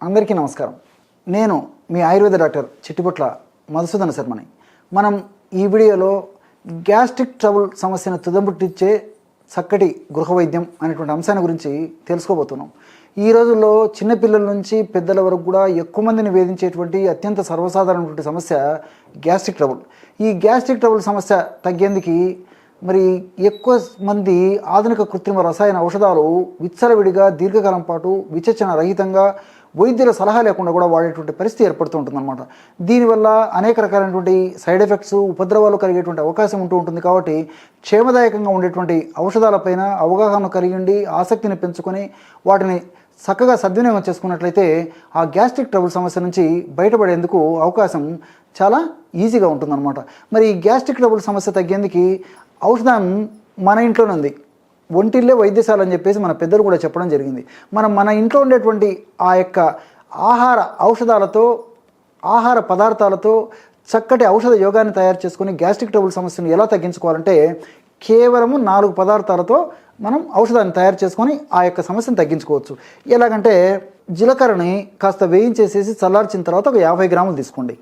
అందరికీ నమస్కారం. నేను మీ ఆయుర్వేద డాక్టర్ చిట్టిపొట్ల మధుసూదన శర్మని. మనం ఈ వీడియోలో గ్యాస్ట్రిక్ ట్రబుల్ సమస్యను తుదంపుట్టించే చక్కటి గృహ వైద్యం అనేటువంటి అంశాన్ని గురించి తెలుసుకోబోతున్నాం. ఈ రోజుల్లో చిన్నపిల్లల నుంచి పెద్దల వరకు కూడా ఎక్కువ మందిని వేధించేటువంటి అత్యంత సర్వసాధారణటువంటి సమస్య గ్యాస్ట్రిక్ ట్రబుల్. ఈ గ్యాస్ట్రిక్ ట్రబుల్ సమస్య తగ్గేందుకు మరి ఎక్కువ మంది ఆధునిక కృత్రిమ రసాయన ఔషధాలు విచ్చలవిడిగా దీర్ఘకాలం పాటు విచక్షణ రహితంగా వైద్యుల సలహా లేకుండా కూడా వాడేటువంటి పరిస్థితి ఏర్పడుతూ ఉంటుందన్నమాట. దీనివల్ల అనేక రకాలైనటువంటి సైడ్ ఎఫెక్ట్స్ ఉపద్రవాలు కలిగేటువంటి అవకాశం ఉంటూ ఉంటుంది కాబట్టి క్షేమదాయకంగా ఉండేటువంటి ఔషధాలపైన అవగాహన కలిగి ఉండి ఆసక్తిని పెంచుకొని వాటిని చక్కగా సద్వినియోగం చేసుకున్నట్లయితే ఆ గ్యాస్ట్రిక్ ట్రబుల్ సమస్య నుంచి బయటపడేందుకు అవకాశం చాలా ఈజీగా ఉంటుందన్నమాట. మరి ఈ గ్యాస్ట్రిక్ ట్రబుల్ సమస్య తగ్గేందుకు ఔషధం మన ఇంట్లోనే ఉంది. ఒంటిల్లే వైద్యశాల అని చెప్పేసి మన పెద్దలు కూడా చెప్పడం జరిగింది. మనం మన ఇంట్లో ఉండేటువంటి ఆ యొక్క ఆహార ఔషధాలతో ఆహార పదార్థాలతో చక్కటి ఔషధ యోగాన్ని తయారు చేసుకుని గ్యాస్ట్రిక్ ట్రబుల్ సమస్యను ఎలా తగ్గించుకోవాలంటే కేవలము నాలుగు పదార్థాలతో మనం ఔషధాన్ని తయారు చేసుకొని ఆ యొక్క సమస్యను తగ్గించుకోవచ్చు. ఎలాగంటే జీలకర్రని కాస్త వేయించేసేసి చల్లార్చిన తర్వాత ఒక యాభై గ్రాములు తీసుకోండి.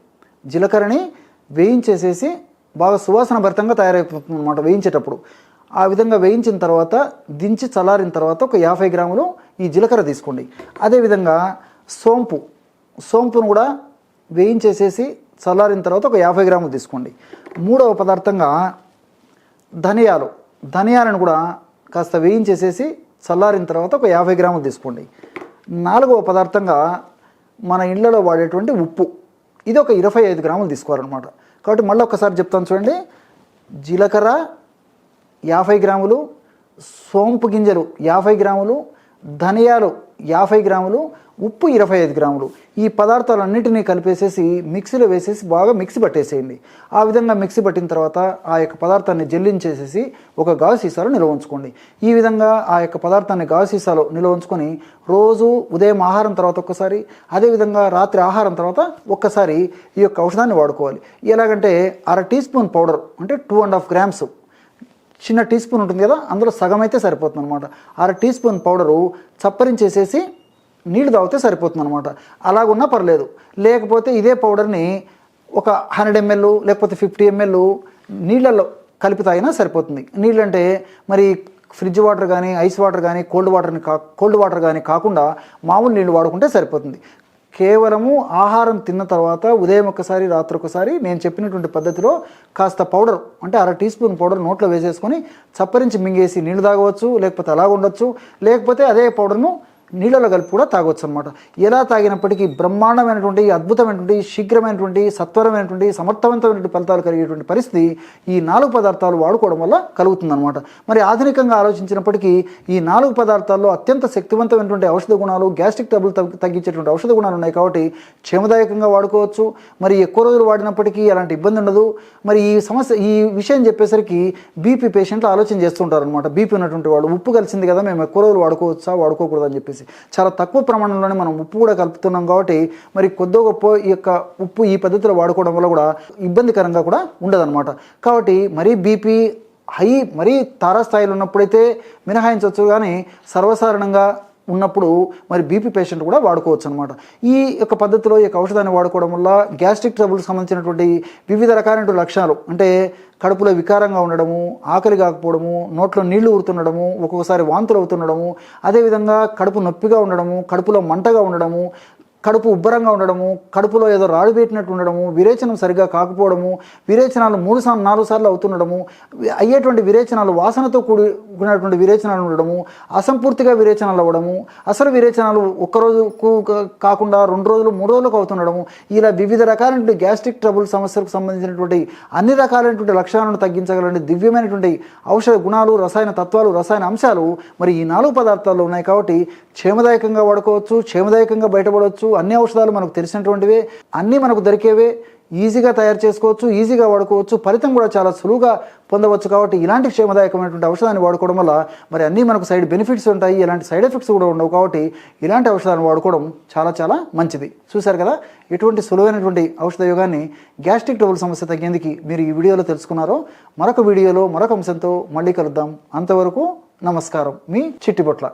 జీలకర్రని వేయించేసేసి బాగా సువాసన భరితంగా తయారైపోతుంది అనమాట వేయించేటప్పుడు. ఆ విధంగా వేయించిన తర్వాత దించి చల్లారిన తర్వాత ఒక యాభై గ్రాములు ఈ జీలకర్ర తీసుకోండి. అదేవిధంగా సోంపు సోంపును కూడా వేయించేసేసి చల్లారిన తర్వాత ఒక యాభై గ్రాములు తీసుకోండి. మూడవ పదార్థంగా ధనియాలు. ధనియాలను కూడా కాస్త వేయించేసేసి చల్లారిన తర్వాత ఒక యాభై గ్రాములు తీసుకోండి. నాలుగవ పదార్థంగా మన ఇళ్ళలో వాడేటువంటి ఉప్పు. ఇది ఒక ఇరవై ఐదు గ్రాములు తీసుకోవాలన్నమాట. కాబట్టి మళ్ళీ ఒకసారి చెప్తాను చూడండి. జీలకర్ర యాభై గ్రాములు సోంపు గింజలు యాభై గ్రాములు ధనియాలు యాభై గ్రాములు ఉప్పు ఇరవై ఐదు గ్రాములు. ఈ పదార్థాలన్నింటినీ కలిపేసేసి మిక్సీలో వేసేసి బాగా మిక్సీ పట్టేసేయండి. ఆ విధంగా మిక్సీ పట్టిన తర్వాత ఆ యొక్క పదార్థాన్ని జల్లించేసేసి ఒక గాజు సీసాలో నిల్వ ఉంచుకోండి. ఈ విధంగా ఆ యొక్క పదార్థాన్ని గాజు సీసాలో నిల్వ ఉంచుకొని రోజు ఉదయం ఆహారం తర్వాత ఒక్కసారి అదేవిధంగా రాత్రి ఆహారం తర్వాత ఒక్కసారి ఈ యొక్క ఔషధాన్ని వాడుకోవాలి. ఎలాగంటే అర టీ స్పూన్ పౌడర్ అంటే టూ అండ్ హాఫ్ గ్రామ్స్ చిన్న టీ స్పూన్ ఉంటుంది కదా అందులో సగం అయితే సరిపోతుంది అనమాట అర టీ స్పూన్ పౌడరు చప్పరించేసేసి నీళ్ళు తాగితే సరిపోతుంది అనమాట అలాగున్నా పర్లేదు. లేకపోతే ఇదే పౌడర్ని ఒక హండ్రెడ్ ఎంఎల్ లేకపోతే ఫిఫ్టీ ఎంఎల్ నీళ్ళల్లో కలిపి తాగినా సరిపోతుంది. నీళ్ళంటే మరి ఫ్రిడ్జ్ వాటర్ కానీ ఐస్ వాటర్ కానీ కోల్డ్ వాటర్ని కా కోల్డ్ వాటర్ కానీ కాకుండా మామూలు నీళ్ళు వాడుకుంటే సరిపోతుంది. కేవలము ఆహారం తిన్న తర్వాత ఉదయం ఒకసారి రాత్రి ఒకసారి నేను చెప్పినటువంటి పద్ధతిలో కాస్త పౌడర్ అంటే అర టీ స్పూన్ పౌడర్ నోట్లో వేసేసుకొని చప్పరించి మింగేసి నీళ్ళు తాగవచ్చు లేకపోతే అలాగ ఉండొచ్చు లేకపోతే అదే పౌడర్ను నీళ్ళలో కలిపి కూడా తాగొచ్చు అనమాట ఎలా తాగినప్పటికీ బ్రహ్మాండమైనటువంటి అద్భుతమైనటువంటి శీఘ్రమైనటువంటి సత్వరమైనటువంటి సమర్థవంతమైనటువంటి ఫలితాలు కలిగేటువంటి పరిస్థితి ఈ నాలుగు పదార్థాలు వాడుకోవడం వల్ల కలుగుతుందన్నమాట. మరి ఆధునికంగా ఆలోచించినప్పటికీ ఈ నాలుగు పదార్థాల్లో అత్యంత శక్తివంతమైనటువంటి ఔషధ గుణాలు గ్యాస్ట్రిక్ ట్రబుల్ తగ్గి- తగ్గించేటువంటి ఔషధ గుణాలు ఉన్నాయి కాబట్టి క్షేమదాయకంగా వాడుకోవచ్చు. మరి ఎక్కువ రోజులు వాడినప్పటికీ అలాంటి ఇబ్బంది ఉండదు. మరి ఈ సమస్య ఈ విషయం చెప్పేసరికి బీపీ పేషెంట్లు ఆలోచన చేస్తుంటారు అనమాట బీపీ ఉన్నటువంటి వాళ్ళు ఉప్పు కలిసింది కదా మేము ఎక్కువ రోజులు వాడుకోవచ్చా వాడుకోకూడదు అని చెప్పేసి. చాలా తక్కువ ప్రమాణంలోనే మనం ఉప్పు కూడా కలుపుతున్నాం కాబట్టి మరి కొద్ది గొప్ప ఈ యొక్క ఉప్పు ఈ పద్ధతిలో వాడుకోవడం వల్ల కూడా ఇబ్బందికరంగా కూడా ఉండదన్నమాట. కాబట్టి మరీ బీపీ హై మరీ తారాస్థాయిలో ఉన్నప్పుడైతే మినహాయించవచ్చు కానీ సర్వసాధారణంగా ఉన్నప్పుడు మరి బీపీ పేషెంట్ కూడా వాడుకోవచ్చు అనమాట ఈ యొక్క పద్ధతిలో ఈ యొక్క ఔషధాన్ని వాడుకోవడం వల్ల గ్యాస్ట్రిక్ ట్రబుల్కి సంబంధించినటువంటి వివిధ రకాలైన లక్షణాలు అంటే కడుపులో వికారంగా ఉండడము ఆకలి కాకపోవడము నోట్లో నీళ్ళు ఊరుతుండడము ఒక్కొక్కసారి వాంతులు అవుతుండడము అదేవిధంగా కడుపు నొప్పిగా ఉండడము కడుపులో మంటగా ఉండడము కడుపు ఉబ్బరంగా ఉండడము కడుపులో ఏదో రాడు పెట్టినట్టు ఉండడము విరేచనం సరిగ్గా కాకపోవడము విరేచనాలు మూడు సార్లు నాలుగు సార్లు అవుతుండడము అయ్యేటువంటి విరేచనాలు వాసనతో కూడినటువంటి విరేచనాలు ఉండడము అసంపూర్తిగా విరేచనాలు అవ్వడము అసలు విరేచనాలు ఒక్కరోజుకు కాకుండా రెండు రోజులు మూడు రోజులకు అవుతుండడము ఇలా వివిధ రకాలైనటువంటి గ్యాస్ట్రిక్ ట్రబుల్ సమస్యలకు సంబంధించినటువంటి అన్ని రకాలైనటువంటి లక్షణాలను తగ్గించగలండి దివ్యమైనటువంటి ఔషధ గుణాలు రసాయన తత్వాలు రసాయన అంశాలు మరి ఈ నాలుగు పదార్థాలు ఉన్నాయి కాబట్టి క్షేమదాయకంగా వాడుకోవచ్చు క్షేమదాయకంగా బయటపడవచ్చు అన్ని ఔషధాలు మనకు తెలిసినటువంటివే అన్నీ మనకు దొరికేవే. ఈజీగా తయారు చేసుకోవచ్చు ఈజీగా వాడుకోవచ్చు. ఫలితం కూడా చాలా సులువుగా పొందవచ్చు కాబట్టి ఇలాంటి క్షేమదాయకమైనటువంటి ఔషధాన్ని వాడుకోవడం వల్ల మరి అన్నీ మనకు సైడ్ బెనిఫిట్స్ ఉంటాయి ఇలాంటి సైడ్ ఎఫెక్ట్స్ కూడా ఉండవు కాబట్టి ఇలాంటి ఔషధాన్ని వాడుకోవడం చాలా చాలా మంచిది. చూశారు కదా? ఎటువంటి సులువైనటువంటి ఔషధ యోగాన్ని గ్యాస్ట్రిక్ ట్రబుల్ సమస్య తగ్గేందుకు మీరు ఈ వీడియోలో తెలుసుకున్నారో మరొక వీడియోలో మరొక అంశంతో మళ్ళీ కలుద్దాం. అంతవరకు నమస్కారం. మీ చిట్టిబొట్ల.